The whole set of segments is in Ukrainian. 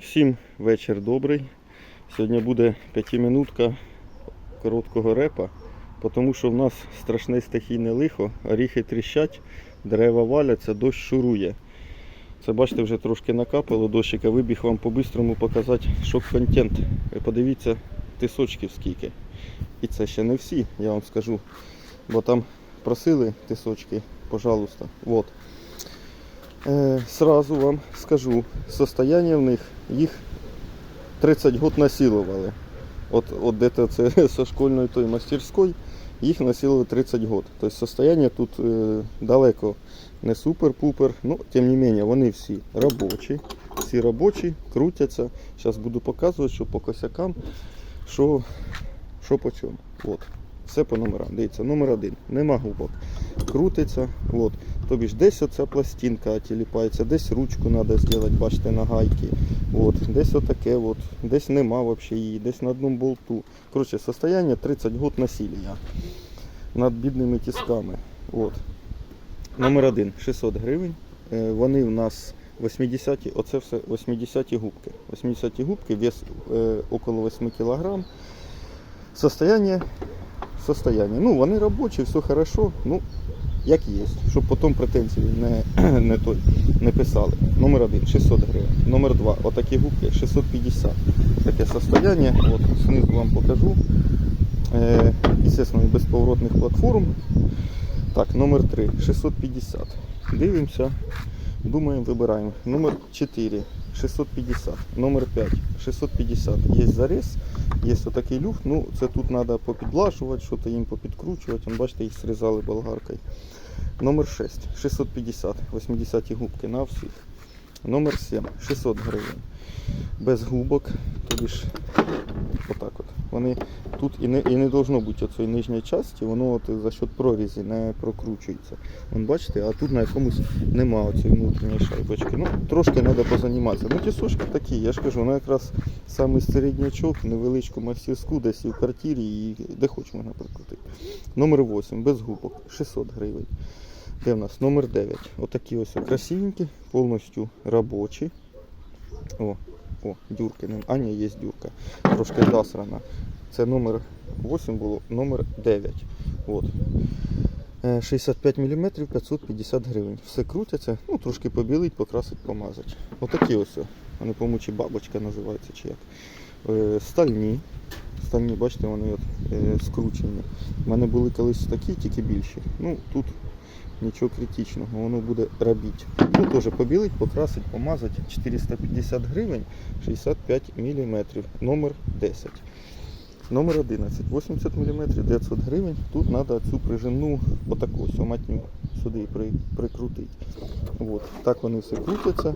Всім вечір добрий. Сьогодні буде п'ятиминутка короткого репа, тому що в нас страшне стихійне лихо, оріхи тріщать, дерева валяться, дощ шурує. Це бачите, вже трошки накапало дощика, вибіг вам по-бистрому показати шок-контент. Ви подивіться тисочків скільки. І це ще не всі, я вам скажу. Бо там просили тисочки, пожалуйста. Вот. Е, сразу вам скажу, состояние в них, їх 30 год насилували. От, от де це со школьної той мастерської, їх насилували 30 год. Тобто состояние тут е, далеко не супер-пупер, ну, тим не менее, вони всі робочі, всі робочі, крутяться. Зараз буду показувати, що по косякам, що, що по чому. От. Все по номерам. Дивіться, номер один. Нема губок. Крутиться. От. Тобі ж десь оця пластинка тіліпається, десь ручку треба зробити, бачите, на гайки. От. Десь отаке, от. десь нема взагалі її, десь на одному болту. Коротше, состояние 30 год насилия над бідними тисками. От. Номер один 600 гривень. Е, Вони в нас 80-ті, оце все 80-ті губки. 80-ті губки, вес е, около 8 кг. Состояние, состояние. Ну, вони робочі, все хорошо, ну, як є. Щоб потім претензії не, не, той, не писали. Номер один 600 гривень. Номер два, отакі губки 650. Таке состояние, от знизу вам покажу. Е, естественно, безповоротних платформ. Так, номер 3 650. Дивимося, думаємо, вибираємо. Номер 4 650. Номер 5 650. Є заріз, є такий люфт. Ну, це тут треба попідлажувати, щось їм попідкручувати. Вон, бачите, їх срізали болгаркою. Номер 6 650. 80 губки на всіх. Номер 7 600 гривень. Без губок, тобі ж отак от. Вони тут і не, і не должно бути оцієї нижньої частини, воно от за счет прорізі не прокручується. Вон бачите, а тут на якомусь нема оцієї внутрішньої шайбочки. Ну, трошки треба позаніматися. Ну, ті сушки такі, я ж кажу, воно якраз самий середнячок, невеличку мастерську, десь і в квартирі, і де хоч можна прикрутити. Номер 8, без губок, 600 гривень. Де в нас? Номер 9. Отакі ось красивенькі, повністю робочі. О, о, дюрки. А, ні, є дюрка. Трошки засрана. Це номер 8 було, номер 9. От. Е, 65 мм 550 гривень. Все крутяться, ну трошки побілить, покрасить, помазать. Отакі ось. Вони, по-моєму, бабочка називається, чи як. Е, Стальні. Стальні, бачите, вони от, е, скручені. У мене були колись такі, тільки більші. Ну, тут нічого критичного, воно буде робити. Ну, теж побілить, покрасить, помазать. 450 гривень, 65 мм, номер 10. Номер 11, 80 мм, 900 гривень. Тут треба цю прижимну отаку ось матню сюди при, прикрутити. От. Так вони все крутяться.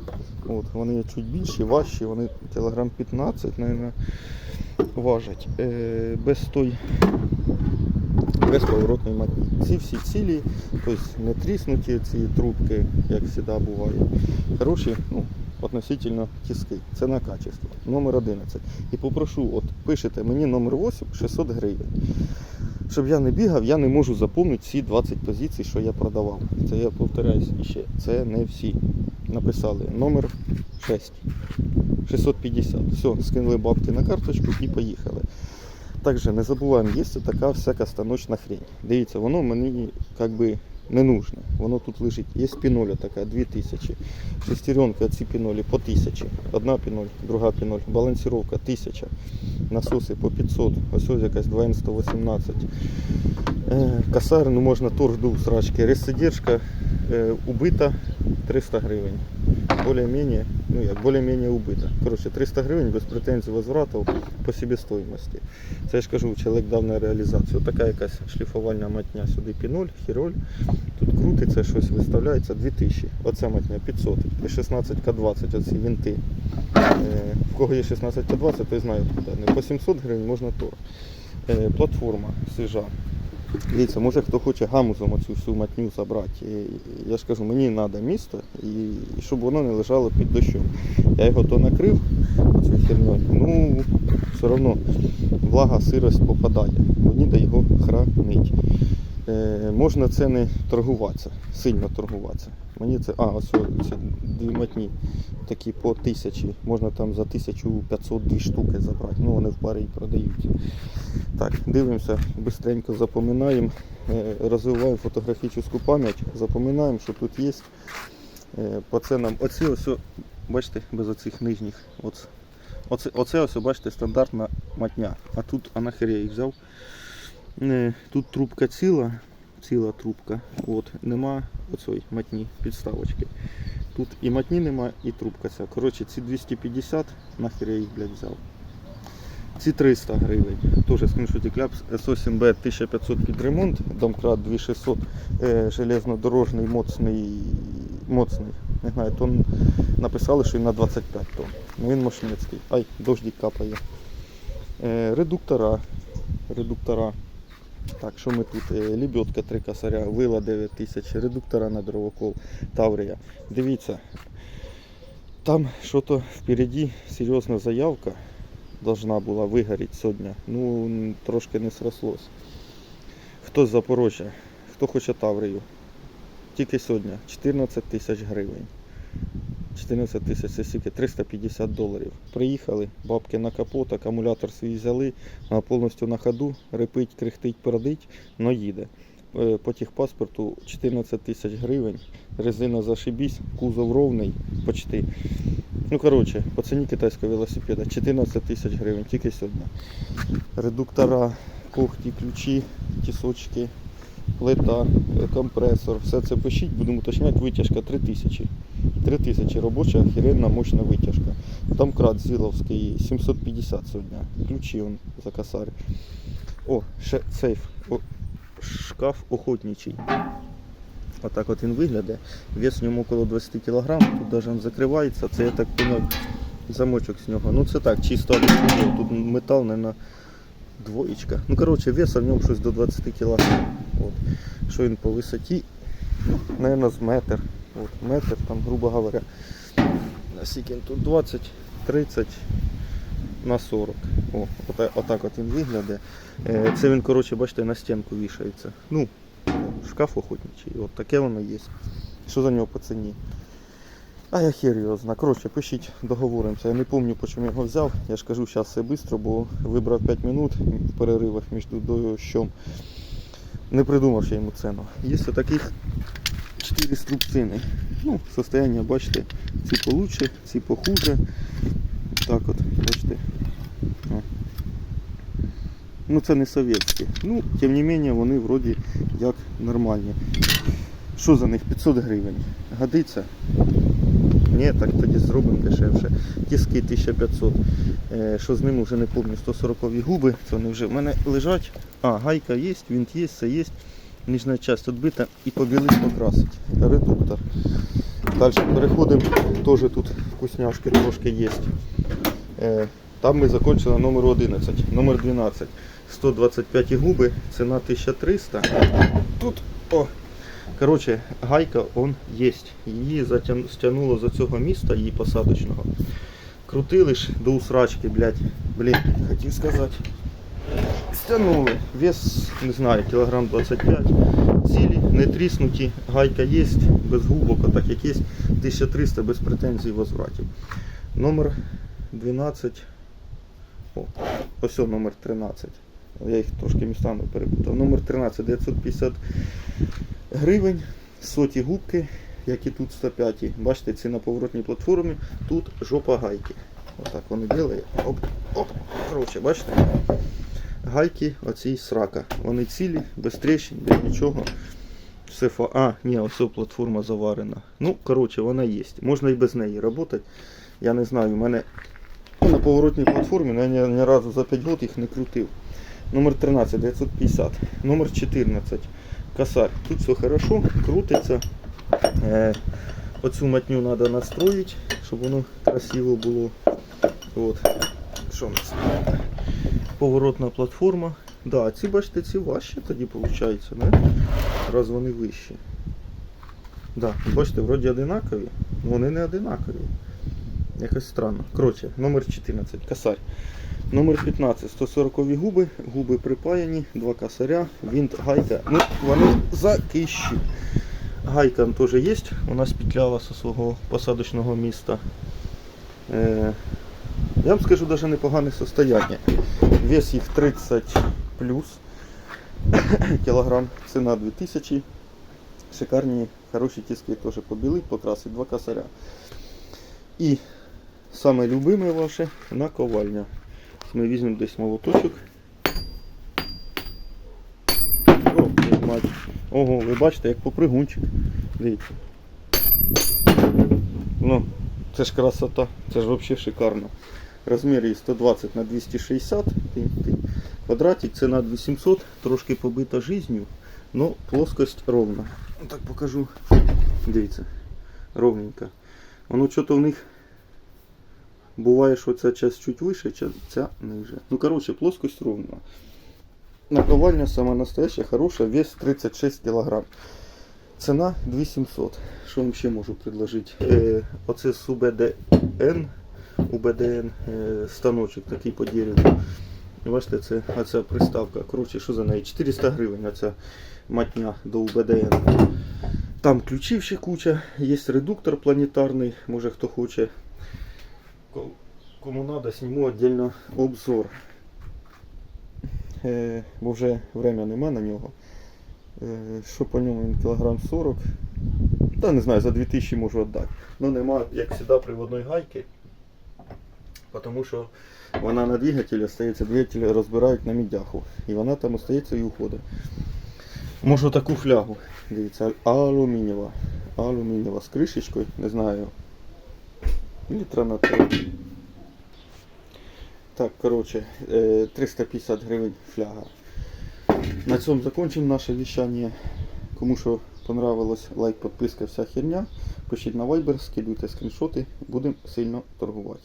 От. Вони чуть більші, важчі, вони кілограм 15, мабуть, важать. Е, без той без поворотної матні. Ці всі цілі, тобто не тріснуті ці трубки, як завжди буває. Хороші, ну, относительно тиски. Це на качество. Номер 11. І попрошу, от пишете мені номер 8 600 гривень. Щоб я не бігав, я не можу заповнити всі 20 позицій, що я продавав. Це я повторяюсь іще. Це не всі. Написали номер 6. 650. Все, скинули бабки на карточку і поїхали. Також не забуваємо, є така всяка станочна хрень. Дивіться, воно мені как би не нужно. Воно тут лежить. Є піноля така, 2000. Шестеренка, ці пінолі по 1000. Одна піноль, друга піноль. Балансировка 1000. Насоси по 500. Ось ось якась 2Н118. Е, ну можна торг дув срачки. Резсодержка е, убита 300 гривень. Более-менее, ну як, более-менее убита. Коротше, 300 гривень без претензій возврату по себестоїмості. Це я ж кажу, чоловік дав на реалізацію. Така якась шліфувальна матня сюди піноль, хіроль. Тут крутиться щось, виставляється 2000. Оця матня 500. І 16К20, оці вінти. Е, в кого є 16К20, той знає куди. По 700 гривень можна торг. Е, платформа свіжа. Дивіться, може хто хоче гамузом оцю всю матню забрати. Я ж кажу, мені треба місто, і, щоб воно не лежало під дощом. Я його то накрив оцю херню, ну все одно влага, сирость попадає. Мені до його хранить. Е, можна це не торгуватися, сильно торгуватися. Мені це. А, ось це дві матні. Такі по тисячі. Можна там за 1500 дві штуки забрати. Ну вони в парі і продаються. Так, дивимося, бистренько запоминаємо, е, розвиваємо фотографічну пам'ять, запоминаємо, що тут є. Е, По ценам. Оці ось, бачите, без оцих нижніх. Оце, оце, оце ось, бачите, стандартна матня. А тут, а нахер я їх взяв. Е, Тут трубка ціла, ціла трубка. От, нема оцої матні підставочки. Тут і матні нема, і трубка ця. Коротше, ці 250, нахер я їх, блядь, взяв. Ці 300 гривень. Теж скріншотик ляпс S8B 1500 під ремонт, домкрат 2600, е, железнодорожний, моцний, моцний. Не знаю, тон написали, що він на 25 тонн. Ну він мощницький. Ай, дождик капає. Е, редуктора. Редуктора. Так, що ми тут? Е, Лебедка 3 косаря, вила 9000, редуктора на дровокол, Таврія. Дивіться, там що-то впереді серйозна заявка должна була вигоріти сьогодні. Ну, трошки не срослось. Хто з Запорожжя, хто хоче Таврію. Тільки сьогодні 14 тисяч гривень. 14 тисяч це скільки? 350 доларів. Приїхали, бабки на капот, акумулятор свій взяли, повністю на ходу, репить, кряхтить, пердить, но їде. По техпаспорту 14 тисяч гривень, резина зашибісь, кузов ровний почти. Ну коротше, по ціні китайського велосипеда 14 тисяч гривень тільки сьогодні. Редуктора, когті, ключі, тісочки, плита, компресор, все це пишіть, будемо уточняти, витяжка 3 тисячі. 3 тисячі робоча, охеренна, мощна витяжка. Там крат Зіловський 750 сьогодні. Ключі он за косарь. О, ще сейф. О, шкаф охотничий. Отак от він виглядає. Вес в ньому около 20 кг, тут навіть закривається. Це я так поняв замочок з нього. Ну це так, чисто тут метал, на двоєчка. Ну коротше, вес в ньому щось до 20 кг. От. Що він по висоті? Наверно, з метр. От, метр, там, грубо говоря. Наскільки він тут 20, 30 на 40. О, отак, отак от він виглядає. Е, Це він, коротше, бачите, на стінку вішається. Ну, шкаф охотничий. От таке воно є. Що за нього по ціні? А я хер його знаю. Коротше, пишіть, договоримося. Я не пам'ятаю, по чому я його взяв. Я ж кажу, зараз все швидко, бо вибрав 5 минут в переривах між дощом. Не придумав ще йому ціну. Є таких 4 струбцини. Ну, состояння, бачите, ці получше, ці похуже. Так от, бачите. Ну це не совєтські. Ну, тим не менше, вони вроді як нормальні. Що за них? 500 гривень. Годиться? Ні, так тоді зробимо дешевше. Тіски 1500. Е, що з ними вже не пам'ятаю, 140 губи. Це вони вже в мене лежать. А, гайка є, винт є, все є. Нижня частина відбита і побілить покрасить. Редуктор. Далі переходимо. Теж тут вкусняшки трошки є. Е, Там ми закончили номер 11. Номер 12. 125 губи, ціна 1300. Тут, о, коротше, гайка он є. Її стягнуло за цього міста, її посадочного. Крутили ж до усрачки, блядь. Блін, хотів сказати. Стягнули. Вес, не знаю, кілограм 25. Цілі, не тріснуті, гайка є, без губок, так як є. 1300 без претензій возвратів. Номер 12. О, ось номер 13. Я їх трошки містами перепутав. Номер 13 950 гривень, соті губки, як і тут 105. Бачите, ці на поворотній платформі. Тут жопа гайки. Отак воно ділає. Оп, оп. Коротше, бачите? Гайки оці срака. Вони цілі, без тріщин, без нічого. Все фа... А, ні, ось платформа заварена. Ну, коротше, вона є. Можна і без неї працювати. Я не знаю, у мене на поворотній платформі, але я ні, ні разу за 5 років їх не крутив. Номер 13 950, номер 14 косарь. Тут все хорошо, крутиться. Е, оцю матню треба настроїти, щоб воно красиво було. От. Що у нас? Поворотна платформа. Да, ці бачите, ці важчі тоді виходить, не? раз вони вищі. Да, бачите, вроді одинакові, але вони не одинакові. Якось странно. Коротше, номер 14, косарь. Номер 15, 140 губи, губи припаяні, два косаря, вінт, гайка. Ну, вони закищі. Гайка теж є, у нас петляла зі свого посадочного міста. Е, я вам скажу, навіть непогане состояние. Вес їх 30 плюс кілограм, ціна 2000. Шикарні, хороші тиски теж побілить, покрасить, два косаря. І саме любиме ваше наковальня. Ми візьмемо десь молоточок. О. Ого, ви бачите, як попригунчик. Дивіться. Ну, це ж красота, це ж взагалі шикарно. Розмір її 120 на 260 тинь-тинь. квадратик, ціна 800, трошки побита жизнью, но плоскость ровна. Так покажу. Дивіться, ровненько. Воно що-то в них буває, що ця часть чуть вище, ця- ниже. Ну, коротше, плоскость ровна. Наковальня сама настоящая, хороша, вес 36 кг. Ціна 2700. Що вам ще можу предложити? Е, оце з УБДН, УБДН е, станочок такий по дереву. Бачите, це оця приставка. Коротше, що за неї? 400 гривень оця матня до УБДН. Там ключів ще куча, є редуктор планетарний, може хто хоче. Кому треба, зніму віддільно обзор. Е, бо вже время нема на нього. Е, що по ньому він кілограм 40. Та не знаю, за 2000 можу віддати. Ну нема, як завжди, приводної гайки. Тому що вона на двигателі остається, двигатель розбирають на мідяху. І вона там остається і уходить. Можу таку флягу. Дивіться, алюмінієва. Алюмінієва з кришечкою, не знаю. Літра на 3. Так, коротше, е, 350 гривень фляга. На цьому закончимо наше вещание. Кому що понравилось, лайк, подписка, вся херня. Пишіть на Viber, скидуйте скріншоти, будемо сильно торгувати.